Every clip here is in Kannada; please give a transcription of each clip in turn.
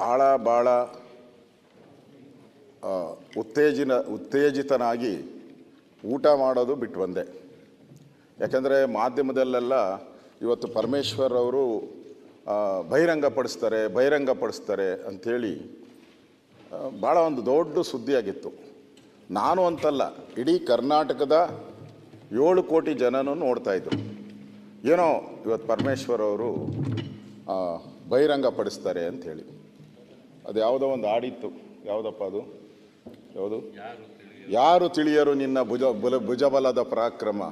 ಭಾಳ ಭಾಳ ಉತ್ತೇಜಿನ, ಉತ್ತೇಜಿತನಾಗಿ ಊಟ ಮಾಡೋದು ಬಿಟ್ಟು ಬಂದೆ. ಯಾಕೆಂದರೆ ಮಾಧ್ಯಮದಲ್ಲೆಲ್ಲ ಇವತ್ತು ಪರಮೇಶ್ವರ್ ಅವರು ಬಹಿರಂಗಪಡಿಸ್ತಾರೆ ಬಹಿರಂಗಪಡಿಸ್ತಾರೆ ಅಂಥೇಳಿ ಭಾಳ ಒಂದು ದೊಡ್ಡ ಸುದ್ದಿಯಾಗಿತ್ತು. ನಾನು ಅಂತಲ್ಲ, ಇಡೀ ಕರ್ನಾಟಕದ ಏಳು ಕೋಟಿ ಜನನೂ ಇದ್ದರು ಏನೋ ಇವತ್ತು ಪರಮೇಶ್ವರ್ ಅವರು ಬಹಿರಂಗಪಡಿಸ್ತಾರೆ ಅಂಥೇಳಿ. ಅದು ಯಾವುದೋ ಒಂದು ಹಾಡಿತ್ತು ಯಾವುದಪ್ಪ ಅದು? ಯಾವುದು? ಯಾರು ತಿಳಿಯರು? ನಿನ್ನ ಭುಜ ಬುಲ ಭುಜಬಲದ ಪರಾಕ್ರಮ?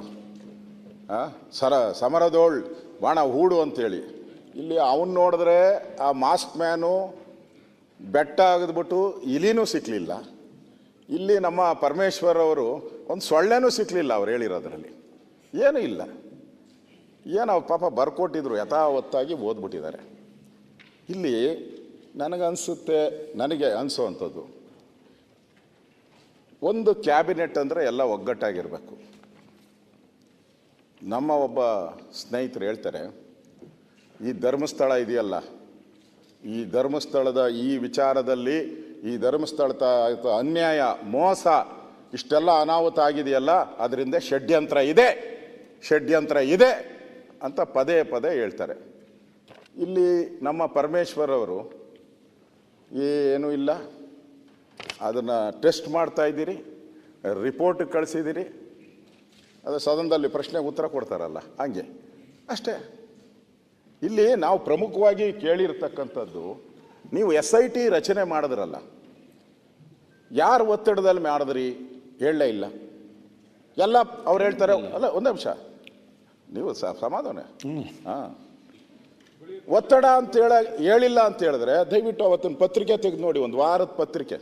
ಸರ ಸಮರದೋಳ್ ಬಾಣ ಹೂಡು ಅಂತೇಳಿ. ಇಲ್ಲಿ ಅವನು ನೋಡಿದ್ರೆ ಆ ಮಾಸ್ಕ್ ಮ್ಯಾನು ಬೆಟ್ಟ ಆಗಿದ್ಬಿಟ್ಟು ಇಲಿನೂ ಸಿಕ್ಕಲಿಲ್ಲ ಇಲ್ಲಿ ನಮ್ಮ ಪರಮೇಶ್ವರ್ ಅವರು ಒಂದು ಸೊಳ್ಳೆನೂ ಸಿಕ್ಕಲಿಲ್ಲ ಅವ್ರು ಹೇಳಿರೋದ್ರಲ್ಲಿ. ಏನೂ ಇಲ್ಲ. ಏನು ಅವ್ರು ಪಾಪ ಬರ್ಕೊಟ್ಟಿದ್ರು ಯಥಾವತ್ತಾಗಿ ಓದ್ಬಿಟ್ಟಿದ್ದಾರೆ. ಇಲ್ಲಿ ನನಗನ್ಸುತ್ತೆ, ನನಗೆ ಅನಿಸೋವಂಥದ್ದು ಒಂದು ಕ್ಯಾಬಿನೆಟ್ ಅಂದರೆ ಎಲ್ಲ ಒಗ್ಗಟ್ಟಾಗಿರಬೇಕು. ನಮ್ಮ ಒಬ್ಬ ಸ್ನೇಹಿತರು ಹೇಳ್ತಾರೆ, ಈ ಧರ್ಮಸ್ಥಳ ಇದೆಯಲ್ಲ, ಈ ಧರ್ಮಸ್ಥಳದ ಈ ವಿಚಾರದಲ್ಲಿ, ಈ ಧರ್ಮಸ್ಥಳದ ಆಯ್ತು ಅನ್ಯಾಯ, ಮೋಸ, ಇಷ್ಟೆಲ್ಲ ಅನಾಹುತ ಆಗಿದೆಯಲ್ಲ, ಅದರಿಂದ ಷಡ್ಯಂತ್ರ ಇದೆ ಷಡ್ಯಂತ್ರ ಇದೆ ಅಂತ ಪದೇ ಪದೇ ಹೇಳ್ತಾರೆ. ಇಲ್ಲಿ ನಮ್ಮ ಪರಮೇಶ್ವರ್ ಅವರು ಏನೂ ಇಲ್ಲ. ಅದನ್ನು ಟೆಸ್ಟ್ ಮಾಡ್ತಾ ಇದ್ದೀರಿ ರಿಪೋರ್ಟ್ ಕಳಿಸಿದ್ದೀರಿ. ಅದು ಸದನದಲ್ಲಿ ಪ್ರಶ್ನೆಗೆ ಉತ್ತರ ಕೊಡ್ತಾರಲ್ಲ ಹಂಗೆ. ಅಷ್ಟೇ. ಇಲ್ಲಿ ನಾವು ಪ್ರಮುಖವಾಗಿ ಕೇಳಿರ್ತಕ್ಕಂಥದ್ದು ನೀವು ಎಸ್ ಐ ಟಿ ರಚನೆ ಮಾಡಿದ್ರಲ್ಲ ಯಾರು ಒತ್ತಡದಲ್ಲಿ ಮಾಡಿದ್ರಿ ಹೇಳಲೇ ಇಲ್ಲ. ಎಲ್ಲ ಅವ್ರು ಹೇಳ್ತಾರೆ ಅಲ್ಲ ಒಂದು ನಿಮಿಷ. ನೀವು ಸಮಾಧಾನ. ಹಾಂ. ಒತ್ತಡ ಅಂತ ಹೇಳ, ಹೇಳಿಲ್ಲ ಅಂತ ಹೇಳಿದ್ರೆ, ದಯವಿಟ್ಟು ಅವತ್ತಿನ ಪತ್ರಿಕೆ ತೆಗೆದು ನೋಡಿ, ಒಂದು ವಾರದ ಪತ್ರಿಕೆ.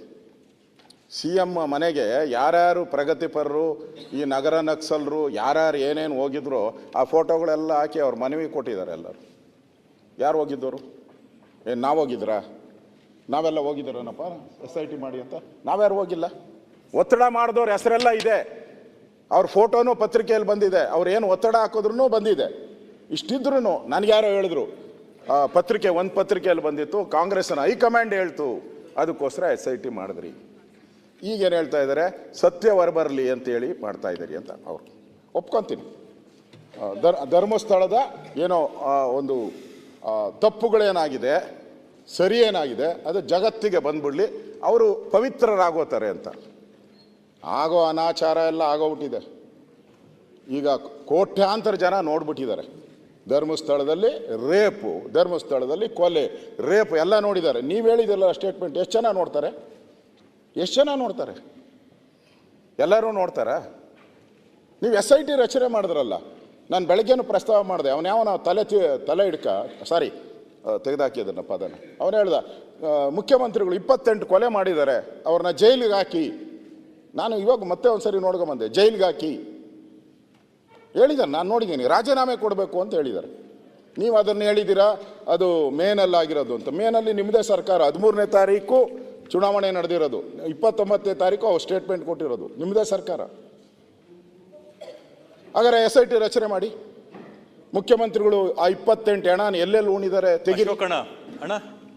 ಸಿ ಎಂ ಮನೆಗೆ ಯಾರ್ಯಾರು ಪ್ರಗತಿಪರರು, ಈ ನಗರ ನಕ್ಸಲರು, ಯಾರ್ಯಾರು ಏನೇನು ಹೋಗಿದ್ರು, ಆ ಫೋಟೋಗಳೆಲ್ಲ ಹಾಕಿ ಅವ್ರ ಮನವಿ ಕೊಟ್ಟಿದ್ದಾರೆ ಎಲ್ಲರೂ. ಯಾರು ಹೋಗಿದ್ದವರು? ಏನು ನಾವು ಹೋಗಿದ್ರಾ? ನಾವೆಲ್ಲ ಹೋಗಿದ್ದೀರೇನಪ್ಪ? ಎಸ್ ಐ ಟಿ ಮಾಡಿ ಅಂತ? ನಾವ್ಯಾರು ಹೋಗಿಲ್ಲ? ಒತ್ತಡ ಮಾಡಿದವ್ರ ಹೆಸರೆಲ್ಲ ಇದೆ. ಅವ್ರ ಫೋಟೋನು ಪತ್ರಿಕೆಯಲ್ಲಿ ಬಂದಿದೆ. ಅವ್ರು ಏನು ಒತ್ತಡ ಹಾಕಿದ್ರು ಬಂದಿದೆ. ಇಷ್ಟಿದ್ರು ನನಗೆ ಯಾರೋ ಹೇಳಿದ್ರು. ಪತ್ರಿಕೆ ಒಂದು ಪತ್ರಿಕೆಯಲ್ಲಿ ಬಂದಿತ್ತು, ಕಾಂಗ್ರೆಸ್ನ ಹೈಕಮಾಂಡ್ ಹೇಳ್ತು, ಅದಕ್ಕೋಸ್ಕರ ಎಸ್ ಐ ಟಿ ಮಾಡಿದ್ರಿ. ಈಗೇನು ಹೇಳ್ತಾ ಇದ್ದಾರೆ ಸತ್ಯ ಹೊರಬರಲಿ ಅಂತೇಳಿ ಮಾಡ್ತಾ ಇದ್ದೀರಿ ಅಂತ ಅವರು. ಒಪ್ಕೊತೀನಿ. ಧರ್, ಧರ್ಮಸ್ಥಳದ ಏನೋ ಒಂದು ತಪ್ಪುಗಳೇನಾಗಿದೆ ಸರಿ ಏನಾಗಿದೆ ಅದು ಜಗತ್ತಿಗೆ ಬಂದ್ಬಿಡಲಿ, ಅವರು ಪವಿತ್ರರಾಗೋತಾರೆ ಅಂತ. ಆಗೋ ಅನಾಚಾರ ಎಲ್ಲ ಆಗೋಗ್ಬಿಟ್ಟಿದೆ. ಈಗ ಕೋಟ್ಯಾಂತರ ಜನ ನೋಡ್ಬಿಟ್ಟಿದ್ದಾರೆ. ಧರ್ಮಸ್ಥಳದಲ್ಲಿ ರೇಪು, ಧರ್ಮಸ್ಥಳದಲ್ಲಿ ಕೊಲೆ, ರೇಪು ಎಲ್ಲ ನೋಡಿದ್ದಾರೆ. ನೀವು ಹೇಳಿದ್ದೆಲ್ಲ ಸ್ಟೇಟ್ಮೆಂಟ್ ಎಷ್ಟು ಜನ ನೋಡ್ತಾರೆ? ಎಷ್ಟು ಜನ ನೋಡ್ತಾರೆ? ಎಲ್ಲರೂ ನೋಡ್ತಾರಾ? ನೀವು ಎಸ್ ಐ ಟಿ ರಚನೆ ಮಾಡಿದ್ರಲ್ಲ, ನಾನು ಬೆಳಗ್ಗೆನೂ ಪ್ರಸ್ತಾವ ಮಾಡಿದೆ, ಅವನು ಯಾವನ ತಲೆ ತಲೆ ಹಿಡ್ಕ ಸಾರಿ ತೆಗೆದಾಕಿದನ್ನ ಪದನ. ಅವನು ಹೇಳ್ದ ಮುಖ್ಯಮಂತ್ರಿಗಳು ಇಪ್ಪತ್ತೆಂಟು ಕೊಲೆ ಮಾಡಿದ್ದಾರೆ, ಅವ್ರನ್ನ ಜೈಲಿಗೆ ಹಾಕಿ. ನಾನು ಇವಾಗ ಮತ್ತೆ ಒಂದ್ಸರಿ ನೋಡ್ಕೊಂಬಂದೆ, ಜೈಲಿಗೆ ಹಾಕಿ. ಹೇಳಿದ್ದಾರೆ. ನಾನು ನೋಡಿದ್ದೀನಿ. ರಾಜೀನಾಮೆ ಕೊಡಬೇಕು ಅಂತ ಹೇಳಿದ್ದಾರೆ. ನೀವು ಅದನ್ನು ಹೇಳಿದ್ದೀರಾ? ಅದು ಮೇನಲ್ಲಿ ಆಗಿರೋದು ಅಂತ. ಮೇನಲ್ಲಿ ನಿಮ್ಮದೇ ಸರ್ಕಾರ. ಹದಿಮೂರನೇ ತಾರೀಕು ಚುನಾವಣೆ ನಡೆದಿರೋದು. ಇಪ್ಪತ್ತೊಂಬತ್ತನೇ ತಾರೀಕು ಅವ್ರು ಸ್ಟೇಟ್ಮೆಂಟ್ ಕೊಟ್ಟಿರೋದು. ನಿಮ್ಮದೇ ಸರ್ಕಾರ. ಹಾಗಾದ್ರೆ ಎಸ್ ಐ ಟಿ ರಚನೆ ಮಾಡಿ. ಮುಖ್ಯಮಂತ್ರಿಗಳು ಆ ಇಪ್ಪತ್ತೆಂಟು ಹಣ ಎಲ್ಲೆಲ್ಲಿ ಉಣಿದಾರೆ ತೆಗಿರಿ.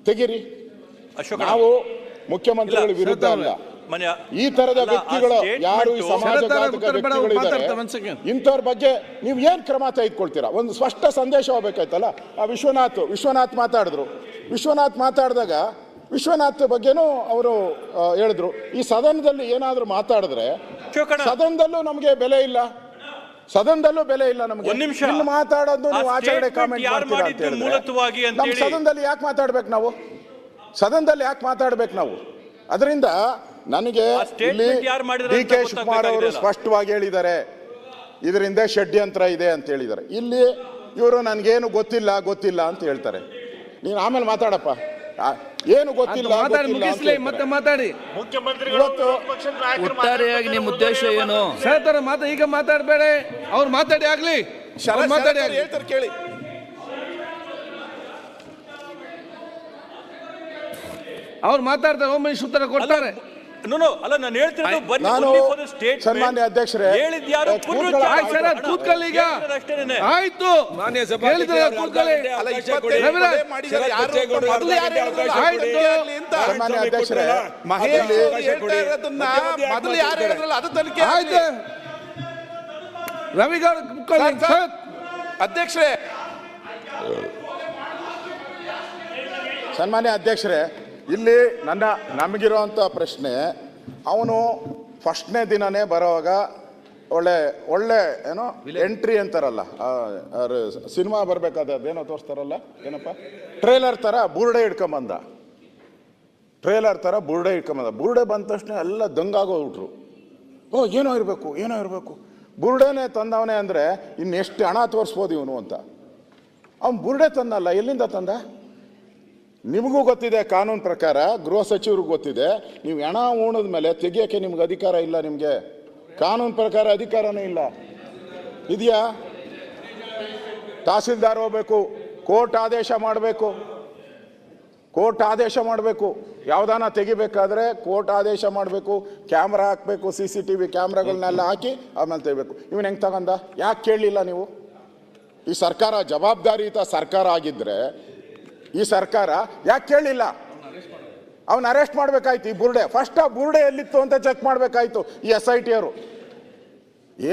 ತೆಗಿರಿ. ನಾವು ಮುಖ್ಯಮಂತ್ರಿಗಳ ವಿರುದ್ಧ ಅಲ್ಲ. ಈ ತರದ ವ್ಯಕ್ತಿಗಳು ಯಾರು ಈ ಸಮಾಜ ಇಂಥವ್ರ ಬಗ್ಗೆ ನೀವು ಏನ್ ಕ್ರಮ ತೆಗೆದುಕೊಳ್ತೀರಾ? ಒಂದು ಸ್ಪಷ್ಟ ಸಂದೇಶ ಹೋಗ್ಬೇಕಾಯ್ತಲ್ಲ? ಆ ವಿಶ್ವನಾಥ್ ವಿಶ್ವನಾಥ್ ಮಾತಾಡಿದ್ರು. ವಿಶ್ವನಾಥ್ ಮಾತಾಡಿದಾಗ ವಿಶ್ವನಾಥ್ ಬಗ್ಗೆನೂ ಅವರು ಹೇಳಿದ್ರು. ಈ ಸದನದಲ್ಲಿ ಏನಾದರೂ ಮಾತಾಡಿದ್ರೆ ಸದನದಲ್ಲೂ ನಮಗೆ ಬೆಲೆ ಇಲ್ಲ. ಸದನದಲ್ಲೂ ಬೆಲೆ ಇಲ್ಲ ನಮಗೆ. ಒಂದ್ ನಿಮಿಷ. ಮಾತಾಡೋದು ನೀವು ಆಚರಣೆ ಕಾಮೆಂಟ್ ಮೂಲತಃವಾಗಿ ನಮ್ಮ ಸದನದಲ್ಲಿ ಯಾಕೆ ಮಾತಾಡ್ಬೇಕು ನಾವು? ಸದನದಲ್ಲಿ ಯಾಕೆ ಮಾತಾಡ್ಬೇಕು ನಾವು? ಅದರಿಂದ ನನಗೆ ಡಿ ಕೆ ಶಿವಕುಮಾರ್ ಅವರು ಸ್ಪಷ್ಟವಾಗಿ ಹೇಳಿದ್ದಾರೆ. ಇದರಿಂದ ಷಡ್ಯಂತ್ರ ಇದೆ ಅಂತ ಹೇಳಿದ್ದಾರೆ. ಇಲ್ಲಿ ಇವರು ನನಗೇನು ಗೊತ್ತಿಲ್ಲ ಗೊತ್ತಿಲ್ಲ ಅಂತ ಹೇಳ್ತಾರೆ. ನೀನು ಆಮೇಲೆ ಮಾತಾಡಪ್ಪ. ಆ, ಏನು ಗೊತ್ತಿಲ್ಲ ಮತ್ತೆ. ಮಾತಾಡಿ. ಒಟ್ಟಾರೆಯಾಗಿ ನಿಮ್ಮ ಉದ್ದೇಶ ಏನು? ಮಾತಾ. ಈಗ ಮಾತಾಡಬೇಡ. ಅವ್ರು ಮಾತಾಡಿ ಆಗ್ಲಿ. ಅವ್ರು ಮಾತಾಡಿ. ಹೇಳ್ತಾರೆ ಕೇಳಿ. ಅವ್ರು ಮಾತಾಡ್ತಾರೆ ಒಮ್ಮೆ ಉತ್ತರ ಕೊಡ್ತಾರೆ. ನೋ ನೋ ಅಲ್ಲ ನಾನು ಹೇಳ್ತಿರೋದು ಬನ್ನಿ ನಾನು only for the statement. ಸನ್ಮಾನ್ಯ ಅಧ್ಯಕ್ಷರೇ, ಹೇಳಿದ್ಯಾರು ಯಾರು ಆಯ್ತು ಸರ್ ಅಣ್ಣ, ಕೂತ್ಕೊಳ್ಳಿ ಈಗ ಹೇಳಿದ್ರಷ್ಟೇನೆ. ಆಯ್ತು ಮಾನ್ಯ ಹೇಳಿದ್ರೆ ಕೂತ್ಕೊಳ್ಳಿ ಅಲ್ಲ, ಇಪ್ಪತ್ತೈದು ರವಿರಾಜ್, ಕೊಲೆ ಮಾಡಿದ್ದಾರೆ. ಯಾರು ಮೊದಲು ಯಾರು ಹೇಳಿದ್ರು? ಆಯ್ತು. ಸನ್ಮಾನ್ಯ ಅಧ್ಯಕ್ಷರೇ ಮಹೇಶ್ ಹೇಳ್ತಾ ಇರೋದನ್ನ ಮೊದಲು ಯಾರು ಹೇಳಿದ್ರಲ್ಲ ಅದು ತನಿಖೆ ಆಯ್ತು ರವಿಗೌಡ ಕೂತ್ಕೊಳ್ಳಿ ಸರ್, ಸರ್. ಸರ್ ಅಧ್ಯಕ್ಷರೇ ಸನ್ಮಾನ್ಯ ಅಧ್ಯಕ್ಷರೇ ಇಲ್ಲಿ ನನ್ನ ನಮಗಿರುವಂಥ ಪ್ರಶ್ನೆ ಅವನು ಫಸ್ಟ್ನೇ ದಿನನೇ ಬರೋವಾಗ ಒಳ್ಳೆ ಒಳ್ಳೆ ಏನೋ ಎಂಟ್ರಿ ಅಂತಾರಲ್ಲ ಸಿನಿಮಾ ಬರಬೇಕಾದ ಅದೇನೋ ತೋರಿಸ್ತಾರಲ್ಲ ಏನಪ್ಪ? ಟ್ರೇಲರ್ ಥರ ಬುರುಡೆ ಇಟ್ಕೊಂಬಂದ ಟ್ರೇಲರ್ ಥರ ಬುರುಡೆ ಇಟ್ಕೊಂಬಂದ ಬುರುಡೆ ಬಂದ ತಕ್ಷಣ ಎಲ್ಲ ದಂಗಾಗೋಗ್ಬಿಟ್ರು ಓ ಏನೋ ಇರಬೇಕು ಏನೋ ಇರಬೇಕು. ಬುರುಡೆನೇ ತಂದವನೇ ಅಂದರೆ ಇನ್ನೆಷ್ಟು ಹಣ ತೋರಿಸ್ಬೋದು ಇವನು ಅಂತ. ಅವ್ನು ಬುರುಡೆ ತಂದಲ್ಲ ಎಲ್ಲಿಂದ ತಂದ? ನಿಮಗೂ ಗೊತ್ತಿದೆ ಕಾನೂನು ಪ್ರಕಾರ, ಗೃಹ ಸಚಿವರಿಗೂ ಗೊತ್ತಿದೆ, ನೀವು ಹೆಣ ಓಣದ ಮೇಲೆ ತೆಗಿಯೋಕ್ಕೆ ನಿಮ್ಗೆ ಅಧಿಕಾರ ಇಲ್ಲ ನಿಮಗೆ. ಕಾನೂನು ಪ್ರಕಾರ ಅಧಿಕಾರನೇ ಇಲ್ಲ. ಇದೆಯಾ? ತಹಸೀಲ್ದಾರ್ ಹೋಗ್ಬೇಕು, ಕೋರ್ಟ್ ಆದೇಶ ಮಾಡಬೇಕು. ಕೋರ್ಟ್ ಆದೇಶ ಮಾಡಬೇಕು. ಯಾವ್ದಾನ ತೆಗಿಬೇಕಾದ್ರೆ ಕೋರ್ಟ್ ಆದೇಶ ಮಾಡಬೇಕು, ಕ್ಯಾಮ್ರಾ ಹಾಕಬೇಕು ಸಿ ಸಿ ಟಿ ವಿ ಕ್ಯಾಮ್ರಾಗಳನ್ನೆಲ್ಲ ಹಾಕಿ ಆಮೇಲೆ ತೆಗಿಬೇಕು. ಇವನು ಹೆಂಗೆ ತಗೊಂಡ? ಯಾಕೆ ಕೇಳಲಿಲ್ಲ ನೀವು? ಈ ಸರ್ಕಾರ ಜವಾಬ್ದಾರಿಯುತ ಸರ್ಕಾರ ಆಗಿದ್ರೆ ಈ ಸರ್ಕಾರ ಯಾಕೆ ಕೇಳಿಲ್ಲ? ಅವನ್ ಅರೆಸ್ಟ್ ಮಾಡ್ಬೇಕಾಯ್ತು ಈ ಬುರ್ಡೆ. ಫಸ್ಟ್ ಆ ಬುರ್ಡೆ ಎಲ್ಲಿತ್ತು ಅಂತ ಚೆಕ್ ಮಾಡಬೇಕಾಯ್ತು ಈ ಎಸ್ ಐ ಟಿ ಅವರು.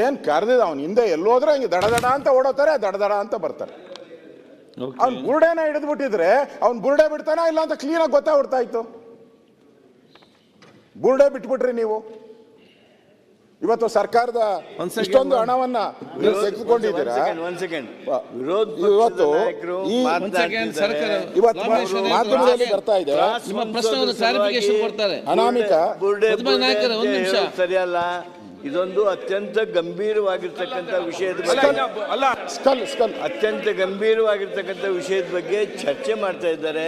ಏನು ಕರೆದಿದ ಅವನು? ಹಿಂದೆ ಎಲ್ಲೋದ್ರೆ ಹಂಗೆ ದಡ ದಡ ಅಂತ ಓಡೋತಾರೆ ದಡ ದಡ ಅಂತ ಬರ್ತಾರೆ. ಅವ್ನ್ ಬುರ್ಡೆನ ಹಿಡಿದ್ಬಿಟ್ಟಿದ್ರೆ ಅವ್ನು ಬುರ್ಡೆ ಬಿಡ್ತಾನ ಇಲ್ಲ ಅಂತ ಕ್ಲೀನಾಗಿ ಗೊತ್ತಾಗ್ಬಿಡ್ತಾ ಇತ್ತು? ಬುರ್ಡೆ ಬಿಟ್ಬಿಟ್ರಿ ನೀವು. ಇವತ್ತು ಸರ್ಕಾರದ ಇಷ್ಟೊಂದು ಹಣವನ್ನ ತೆಗೆದುಕೊಂಡಿದ್ದೀರಾ? ಇವತ್ತು ಈ- ಒಂದ್ ಸರ್ಕಾರ ಇವತ್ತು ರಾಮೇಶ್ವರ ಮಾಧ್ಯಮದಲ್ಲಿ ಬರ್ತಾ ಇದೆ. ನಿಮ್ಮ ಪ್ರಶ್ನೆ ಒಂದು ಕ್ಲಾರಿಫಿಕೇಶನ್ ಕೊಡ್ತಾರೆ. ಅನಾಮಿಕ. ಸರಿಯಲ್ಲ. ಇದೊಂದು ಅತ್ಯಂತ ಗಂಭೀರವಾಗಿರ್ತಕ್ಕಂಥ ವಿಷಯದ ಬಗ್ಗೆ ಅಲ್ಲ ಸ್ಕಲ್ ಸ್ಕಲ್. ಅತ್ಯಂತ ಗಂಭೀರವಾಗಿರ್ತಕ್ಕಂಥ ವಿಷಯದ ಬಗ್ಗೆ ಚರ್ಚೆ ಮಾಡ್ತಾ ಇದ್ದಾರೆ.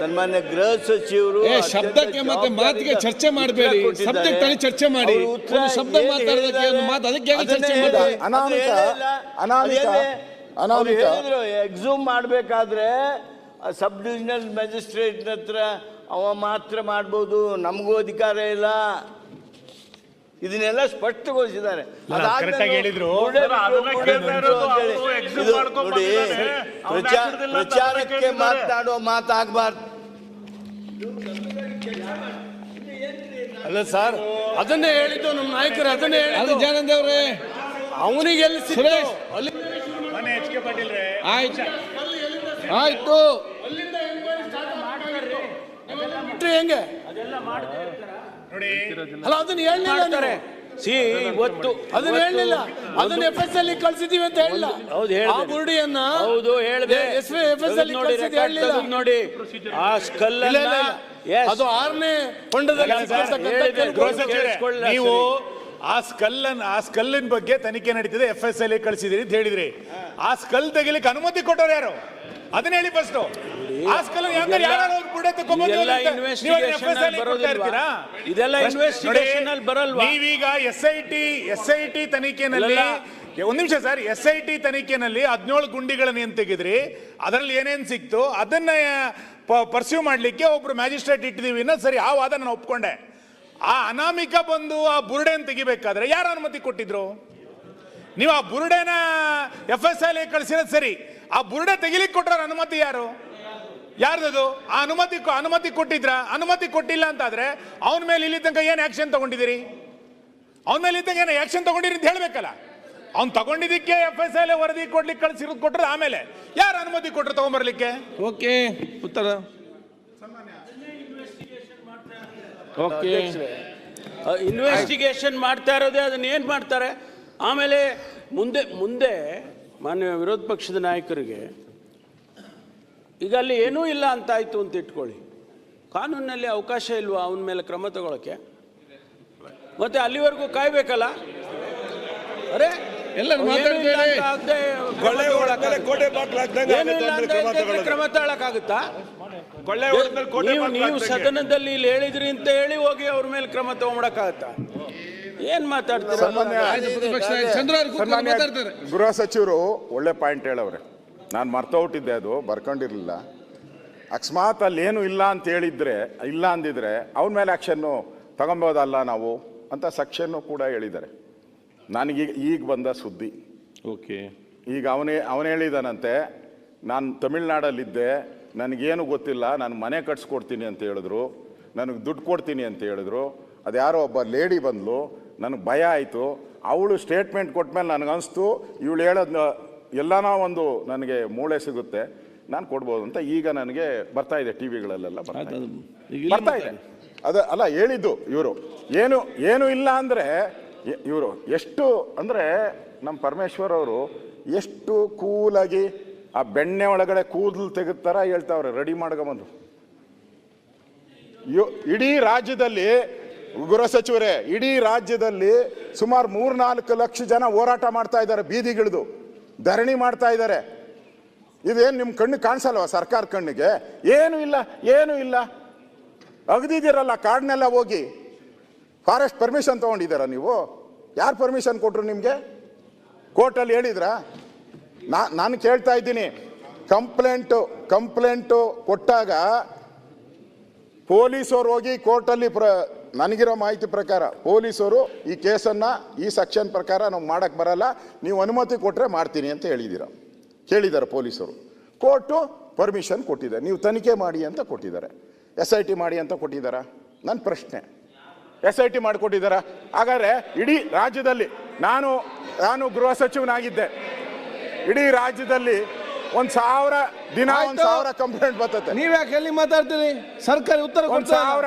ಸನ್ಮಾನ್ಯ ಗೃಹ ಸಚಿವರು ಏ, ಶಬ್ದಕ್ಕೆ ಮತ್ತೆ ಮಾತಿಗೆ ಚರ್ಚೆ ಮಾಡಬೇಡಿ. ಶಬ್ದಕ್ಕೆ ಸಬ್ಜೆಕ್ಟ್ ಅಲ್ಲಿ ಚರ್ಚೆ ಮಾಡಿ. ಉತ್ತರ ಒಂದು ಶಬ್ದ ಮಾತಾಡೋದಕ್ಕೆ ಒಂದು ಮಾತು ಅದಕ್ಕೆ ಚರ್ಚೆ ಮಾಡಿ. ಅನಾಮಿಕ. ಅನಾಮಿಕ. ಅನಾಮಿಕ. ಹೇಳಿದ್ರು ಎಕ್ಸೂಮ್ ಮಾಡಬೇಕಾದ್ರೆ ಸಬ್ ಡಿವಿಷನಲ್ ಮ್ಯಾಜಿಸ್ಟ್ರೇಟ್ ಹತ್ರ ಅವ ಮಾತ್ರ ಮಾಡ್ಬೋದು ನಮಗೂ ಅಧಿಕಾರ ಇಲ್ಲ. ಇದನ್ನೆಲ್ಲ ಸ್ಪಷ್ಟಗೊಳಿಸಿದ್ದಾರೆ. ಅದಾದ್ಮೇಲೆ ಪ್ರಚಾರಕ್ಕೆ ಮಾತನಾಡುವ ಬುರ್ಡೆ ಬಿಟ್ರು, ಅದನ್ನ ಬುರ್ಡೆ ಕೇಳ್ತಾ ಬಿಟ್ರು ಇರೋದು ಅಂತೇಳಿ. ಅವ್ರು exhume ಇದು ಮಾಡ್ಕೊಂಡ್ ನೋಡಿ ಬಂದಿದ್ದಾರೆ. ಅವ್ರು ಪ್ರಚಾರ ಹಾಕಿದ್ದಿಲ್ಲ ಅಂತ ಪ್ರಚಾರಕ್ಕೆ ಅದನ್ನ ಕೇಳಿದ್ದಾರೆ. ಮಾತನಾಡೋ ಮಾತಾಗಬಾರ್ದು ಅಲ್ಲ ಸರ್ ಅದನ್ನೇ ಹೇಳಿದ್ದು ನಮ್ಮ ನಾಯಕರು ಅದನ್ನೇ ಅದು ಹೇಳಿದ್ದು ಜಾನಂದ್ ಅವ್ರೆ. ಅವನಿಗೆ ಎಲ್ಲಿ ಸಿಕ್ತು? ಸುರೇಶ್. ಅಲ್ಲಿ ಆಯ್ತು. ಆಯ್ತು. ಬಿಟ್ರೆ ಹೆಂಗೆ? ನೋಡಿ. ಅಲ್ಲ ಅದನ್ನ ಹೇಳಲಿಲ್ಲ ನೀವು. ಸಿ ಇವತ್ತು ಅದನ್ನ ಹೇಳಲಿಲ್ಲ. ಅದನ್ನ ಎಫ್ ಎಸ್ ಅಲ್ಲಿ ಕಳ್ಸಿದೀವಿ ಅಂತ ಹೇಳಿಲ್ಲ ಹೌದು, ಹೇಳಿದೆ. ಆ ಬುರುಡಿಯನ್ನ ಹೌದು ಹೇಳ್ದೆ. ಎಸ್ ಎಫ್ ಎಸ್ ಅಲ್ಲಿ ನೋಡಿ ಕಳ್ಸಿದ್ದು record ಹೇಳಿಲ್ಲ ತೆಗ್ದು ನೋಡಿ. ಆ ಸ್ಕಲ್ ಇಲ್ಲ, ಇಲ್ಲ, ಇಲ್ಲ. ಅದು ಆರನೇ ಹೊಂಡದಲ್ಲಿ ನೀವು ಆ ಸ್ಕಲ್ ಆ ಸ್ಕಲ್ಲಿನ ಬಗ್ಗೆ ತನಿಖೆ ನಡೀತಿದೆ ಎಫ್ ಎಸ್ ಎಲ್ ಕಳಿಸಿದಿರಿ ಅಂತ ಹೇಳಿದ್ರಿ. ಆ ಸ್ಕಲ್ ತೆಗಿಲಿಕ್ಕೆ ಅನುಮತಿ ಕೊಟ್ಟವ್ರು ಯಾರು? ಅದನ್ನ ಹೇಳಿ ಫಸ್ಟ್ ಇದೆಲ್ಲ? ಬರೋದಿಲ್ವಾ? ಇನ್ವೆಸ್ಟಿಗೇಷನ್ ಅಲ್ಲಿ ಬರಲ್ವಾ? ನೀವೀಗ S I T S I T ತನಿಖೆನಲ್ಲಿ. ಒಂದ್ ನಿಮಿಷ ಸರ್ ಎಸ್ ಐ ಟಿ ತನಿಖೆನಲ್ಲಿ ಹದಿನೇಳು ಗುಂಡಿಗಳನ್ನ ಏನ್ ತೆಗೆದ್ರಿ ಅದರಲ್ಲಿ ಏನೇನ್ ಸಿಕ್ತು ಅದನ್ನ ಪರ್ಸ್ಯೂ ಮಾಡ್ಲಿಕ್ಕೆ ಒಬ್ರು ಮ್ಯಾಜಿಸ್ಟ್ರೇಟ್ ಇಟ್ಟಿದೀವಿ ಸರಿ ಆ ವಾದ ನಾನು ಒಪ್ಕೊಂಡೆ ಆ ಅನಾಮಿಕ ಬಂದು ಆ ಬುರುಡೆನ್ ತೆಗಿಬೇಕಾದ್ರೆ ಯಾರು ಅನುಮತಿ ಕೊಟ್ಟಿದ್ರು ನೀವು ಆ ಬುರುಡೆನ ಎಫ್ ಎಸ್ ಐ ಕಳಿಸಿರೋದು ಸರಿ ಆ ಬುರುಡೆ ತೆಗಿಲಿಕ್ಕೆ ಕೊಟ್ಟರ ಅನುಮತಿ ಯಾರು ಯಾರ್ದದು? ಆ ಅನುಮತಿ ಕೊ- ಅನುಮತಿ ಕೊಟ್ಟಿದ್ರ? ಅನುಮತಿ ಕೊಟ್ಟಿಲ್ಲ ಅಂತಾದ್ರೆ ಅವನ ಮೇಲೆ ಇಲ್ಲಿ ತನಕ ಏನು ಆಕ್ಷನ್ ತಗೊಂಡಿದ್ದೀರಿ? ಅವನ ಮೇಲೆ ಇದ್ದಂಗೆ ಏನು ಆಕ್ಷನ್ ತಗೊಂಡಿರಿ ಅಂತ ಹೇಳ್ಬೇಕಲ್ಲ. ಅವ್ನು ತಗೊಂಡಿದ್ದಕ್ಕೆ ಎಫ್ ಎಸ್ ಐ ವರದಿ ಕೊಡ್ಲಿಕ್ಕೆ ಕಳಿಸಿ ಕೊಟ್ಟರೆ ಆಮೇಲೆ. ಯಾರು ಅನುಮತಿ ಕೊಟ್ಟರು ತಗೊಂಬರ್ಲಿಕ್ಕೆ? ಓಕೆ ಉತ್ತರ. ಓಕೆ. ಇನ್ವೆಸ್ಟಿಗೇಷನ್ ಮಾಡ್ತಾ ಇರೋದೇ ಅದನ್ನ ಏನು ಮಾಡ್ತಾರೆ? ಆಮೇಲೆ ಮುಂದೆ ಮುಂದೆ ಮಾನ್ಯ ವಿರೋಧ ಪಕ್ಷದ ನಾಯಕರಿಗೆ ಈಗ ಅಲ್ಲಿ ಏನೂ ಇಲ್ಲ ಅಂತಾಯಿತು ಅಂತ ಇಟ್ಕೊಳ್ಳಿ. ಕಾನೂನಿನಲ್ಲಿ ಅವಕಾಶ ಇಲ್ವಾ ಅವನ ಮೇಲೆ ಕ್ರಮ ತಗೊಳ್ಳೋಕ್ಕೆ ಮತ್ತೆ ಅಲ್ಲಿವರೆಗೂ ಕಾಯ್ಬೇಕಲ್ಲ? ಅರೆ ಕ್ರಮ ತಗೊಳಕ್ಕಾಗತ್ತಾ? ನೀವು. ಸದನದಲ್ಲಿ ಇಲ್ಲಿ ಹೇಳಿದ್ರಿ ಅಂತ ಹೇಳಿ ಹೋಗಿ ಅವ್ರ ಮೇಲೆ ಕ್ರಮ ತಗೊಂಬಿಡಕ್ಕಾಗತ್ತ? ಏನ್ ಮಾತಾಡ್ತಾರೆ. ಗೃಹ ಸಚಿವರು ಒಳ್ಳೆ ಪಾಯಿಂಟ್ ಹೇಳವ್ರೆ. ನಾನು ಮರ್ತೋಗ್ಬಿಟ್ಟಿದ್ದೆ ಅದು ಬರ್ಕೊಂಡಿರಲಿಲ್ಲ. ಅಕಸ್ಮಾತ್ ಅಲ್ಲಿ ಏನು ಇಲ್ಲ ಅಂತ ಹೇಳಿದ್ರೆ ಇಲ್ಲ ಅಂದಿದ್ರೆ ಅವನ ಮೇಲೆ ಆ್ಯಕ್ಷನ್ನು ತಗೊಬೋದಲ್ಲ ನಾವು ಅಂತ ಸಕ್ಷನ್ನು ಕೂಡ ಹೇಳಿದ್ದಾರೆ. ನನಗೀಗ ಈಗ ಬಂದ ಸುದ್ದಿ. ಓಕೆ. ಈಗ ಅವನೇ ಅವನು ಹೇಳಿದಾನಂತೆ ನಾನು ತಮಿಳ್ನಾಡಲ್ಲಿದ್ದೆ ನನಗೇನು ಗೊತ್ತಿಲ್ಲ ನಾನು ಮನೆ ಕಟ್ಸ್ಕೊಡ್ತೀನಿ ಅಂತ ಹೇಳಿದ್ರು ನನಗೆ ದುಡ್ಡು ಕೊಡ್ತೀನಿ ಅಂತ ಹೇಳಿದ್ರು ಅದು ಯಾರೋ ಒಬ್ಬ ಲೇಡಿ ಬಂದಳು ನನಗೆ ಭಯ ಆಯಿತು ಅವಳು ಸ್ಟೇಟ್ಮೆಂಟ್ ಕೊಟ್ಮೇಲೆ ನನಗೆ ನನಗನ್ನಿಸ್ತು ಇವಳು ಹೇಳೋದು ಎಲ್ಲನೋ ಒಂದು ನನಗೆ ಮೂಳೆ ಸಿಗುತ್ತೆ ನಾನು ಕೊಡ್ಬೋದು ಅಂತ ಈಗ ನನಗೆ ಬರ್ತಾ ಇದೆ ಟಿ ವಿಗಳಲ್ಲೆಲ್ಲ ಬರ್ತಾ ಇದೆ. ಬರ್ತಾ ಇದೆ. ಅದ ಅಲ್ಲ ಹೇಳಿದ್ದು ಇವರು. ಏನು ಏನು ಇಲ್ಲ ಅಂದರೆ ಇವರು ಎಷ್ಟು ಅಂದರೆ ನಮ್ಮ ಪರಮೇಶ್ವರ್ ಅವರು ಎಷ್ಟು ಕೂಲಾಗಿ ಆ ಬೆಣ್ಣೆ ಒಳಗಡೆ ಕೂದಲು ತೆಗೆದ ಹೇಳ್ತಾವ್ರೆ ರೆಡಿ ಮಾಡ್ಕೊಂಬಂದು ಯೋ- ಇಡೀ ರಾಜ್ಯದಲ್ಲಿ ಗೃಹ ಸಚಿವರೇ ಇಡೀ ರಾಜ್ಯದಲ್ಲಿ ಸುಮಾರು ಮೂರ್ನಾಲ್ಕು ಲಕ್ಷ ಜನ ಹೋರಾಟ ಮಾಡ್ತಾ ಇದ್ದಾರೆ ಬೀದಿಗಿಳಿದು. ಧರಣಿ ಮಾಡ್ತಾ ಇದ್ದಾರೆ. ಇದೇನು ನಿಮ್ಮ ಕಣ್ಣು ಕಾಣಿಸಲ್ವ ಸರ್ಕಾರ ಕಣ್ಣಿಗೆ? ಏನು ಇಲ್ಲ ಏನು ಇಲ್ಲ. ಅಗದಿದ್ದೀರಲ್ಲ ಕಾಡನ್ನೆಲ್ಲ ಹೋಗಿ. ಫಾರೆಸ್ಟ್ ಪರ್ಮಿಷನ್ ತೊಗೊಂಡಿದ್ದೀರಾ ನೀವು? ಯಾರು ಪರ್ಮಿಷನ್ ಕೊಟ್ರು ನಿಮಗೆ? ಕೋರ್ಟಲ್ಲಿ ಹೇಳಿದ್ರಾ? ನಾ, ನಾನು ಕೇಳ್ತಾ ಇದ್ದೀನಿ. ಕಂಪ್ಲೇಂಟು ಕಂಪ್ಲೇಂಟು ಕೊಟ್ಟಾಗ ಪೊಲೀಸವ್ರು ಹೋಗಿ ಕೋರ್ಟಲ್ಲಿ ಪ್ರ ನನಗಿರೋ ಮಾಹಿತಿ ಪ್ರಕಾರ ಪೊಲೀಸರು ಈ ಕೇಸನ್ನು ಈ ಸೆಕ್ಷನ್ ಪ್ರಕಾರ ನಾವು ಮಾಡೋಕ್ಕೆ ಬರಲ್ಲ. ನೀವು ಅನುಮತಿ ಕೊಟ್ಟರೆ ಮಾಡ್ತೀನಿ ಅಂತ ಹೇಳಿದ್ದೀರ ಕೇಳಿದ್ದಾರೆ ಪೊಲೀಸರು. ಕೋರ್ಟು ಪರ್ಮಿಷನ್ ಕೊಟ್ಟಿದೆ ನೀವು ತನಿಖೆ ಮಾಡಿ ಅಂತ ಕೊಟ್ಟಿದ್ದಾರೆ. ಎಸ್ ಐ ಟಿ ಮಾಡಿ ಅಂತ ಕೊಟ್ಟಿದ್ದಾರಾ? ನನ್ನ ಪ್ರಶ್ನೆ. ಎಸ್ ಐ ಟಿ ಮಾಡಿಕೊಟ್ಟಿದ್ದಾರಾ? ಹಾಗಾದ್ರೆ ಇಡೀ ರಾಜ್ಯದಲ್ಲಿ ನಾನು ನಾನು ಗೃಹ ಸಚಿವನಾಗಿದ್ದೆ. ಇಡೀ ರಾಜ್ಯದಲ್ಲಿ ಒಂದು ಸಾವಿರ ದಿನ ಒಂದು. ಸಾವಿರ ಕಂಪ್ಲೇಂಟ್ ಬರ್ತದೆ. ನೀವ್ಯಾಕೆ ಎಲ್ಲಿ ಮಾತಾಡ್ತೀರಿ? ಸರ್ಕಾರಿ ಉತ್ತರ ಒಂದು ಸಾವಿರ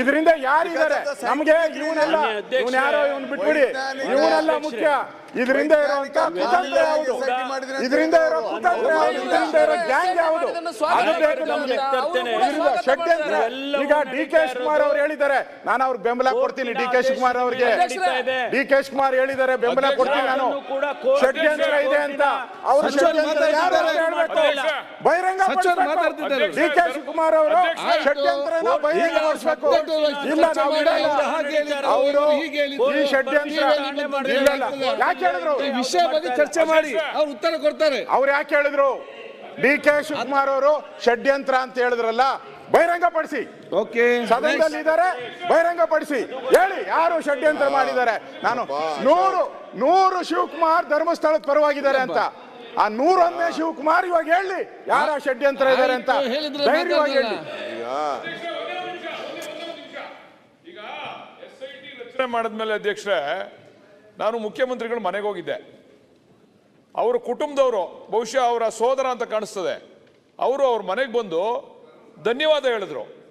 ಇದರಿಂದ ಯಾರಿದ್ದಾರೆ? ನಮ್ಗೆ ಇವನೆಲ್ಲ. ಇವನ್ ಯಾರೋ ಇವನ್ ಬಿಟ್ಬಿಡಿ. ಇವನೆಲ್ಲ ಮುಖ್ಯ. ಇದರಿಂದ ಇರುವಂತ ಕುತಂತ್ರ ಯಾವುದು? ಇದರಿಂದ ಇರೋ ಕುತಂತ್ರ ಯಾವುದು? ಇದರಿಂದ ಇರೋ ಗ್ಯಾಂಗ್ ಯಾವುದು? ಅದು ಬೇಕು ನಮ್ಗೆ. ಇದರಿಂದ ಷಡ್ಯಂತ್ರ ಈಗ ಡಿ ಕೆ ಶಿವಕುಮಾರ್ ಅವ್ರು ಹೇಳಿದ್ದಾರೆ. ನಾನು ಅವ್ರಿಗೆ ಬೆಂಬಲ ಕೊಡ್ತೀನಿ. ಡಿ ಕೆ ಶಿವಕುಮಾರ್ ಅವ್ರಿಗೆ. ಡಿ ಕೆ ಶಿವಕುಮಾರ್ ಹೇಳಿದ್ದಾರೆ ಬೆಂಬಲ ಕೊಡ್ತೀನಿ ನಾನು. ಷಡ್ಯಂತ್ರ ಇದೆ ಅಂತ. ಅವ್ರು ಷಡ್ಯಂತ್ರ ಯಾರು ಹೇಳ್ಬೇಕು? ಬಹಿರಂಗ ಸಚಿವರು ಮಾತಾಡ್ತಿದ್ದಾರೆ. ಡಿ ಕೆ ಶಿವಕುಮಾರ್ ಅವರು ಷಡ್ಯಂತ್ರನ ಬಹಿರಂಗಪಡಿಸಬೇಕು ಇಲ್ಲ ನಾವು ಬಿಡಲ್ಲ. ಅವರು ಹೀಗೆ ಹೇಳಿದ್ರು. ಈ ಷಡ್ಯಂತ್ರ. ಯಾಕೆ ಹೇಳಿದ್ರು? ಈ ವಿಷಯ ಬಗ್ಗೆ ಚರ್ಚೆ ಮಾಡಿ. ಅವ್ರು ಉತ್ತರ ಕೊಡ್ತಾರೆ. ಅವ್ರು ಯಾಕೆ ಹೇಳಿದ್ರು? ಡಿ ಕೆ ಶಿವಕುಮಾರ್ ಅವರು ಷಡ್ಯಂತ್ರ ಅಂತ ಹೇಳಿದ್ರಲ್ಲ ಬಹಿರಂಗಪಡಿಸಿ. ಓಕೆ. ಸದನದಲ್ಲಿ ಇದ್ದಾರೆ ಬಹಿರಂಗಪಡಿಸಿ. ಹೇಳಿ ಯಾರು ಷಡ್ಯಂತ್ರ ಮಾಡಿದ್ದಾರೆ? ನಾನು ನೂರು ನೂರು ಶಿವಕುಮಾರ್ ಧರ್ಮಸ್ಥಳದ ಪರವಾಗಿದ್ದಾರೆ ಅಂತ. ಆ ನೂರೊಂದೇ ಶಿವಕುಮಾರ್ ಇವಾಗ ಹೇಳಿ ಯಾರ ಷಡ್ಯಂತ್ರ ಇದ್ದಾರೆ ಅಂತ ಧೈರ್ಯವಾಗಿ ಹೇಳಿ. ಮಾಡಿದ್ಮೇಲೆ ಅಧ್ಯಕ್ಷರೇ ನಾನು ಮುಖ್ಯಮಂತ್ರಿಗಳ ಮನೆಗೆ ಹೋಗಿದ್ದೆ. ಅವರ ಕುಟುಂಬದವರು ಬಹುಶಃ ಅವರ ಸೋದರ ಅಂತ ಕಾಣಿಸ್ತದೆ. ಅವರು ಅವ್ರ ಮನೆಗೆ ಬಂದು ಧನ್ಯವಾದ ಹೇಳಿದ್ರು.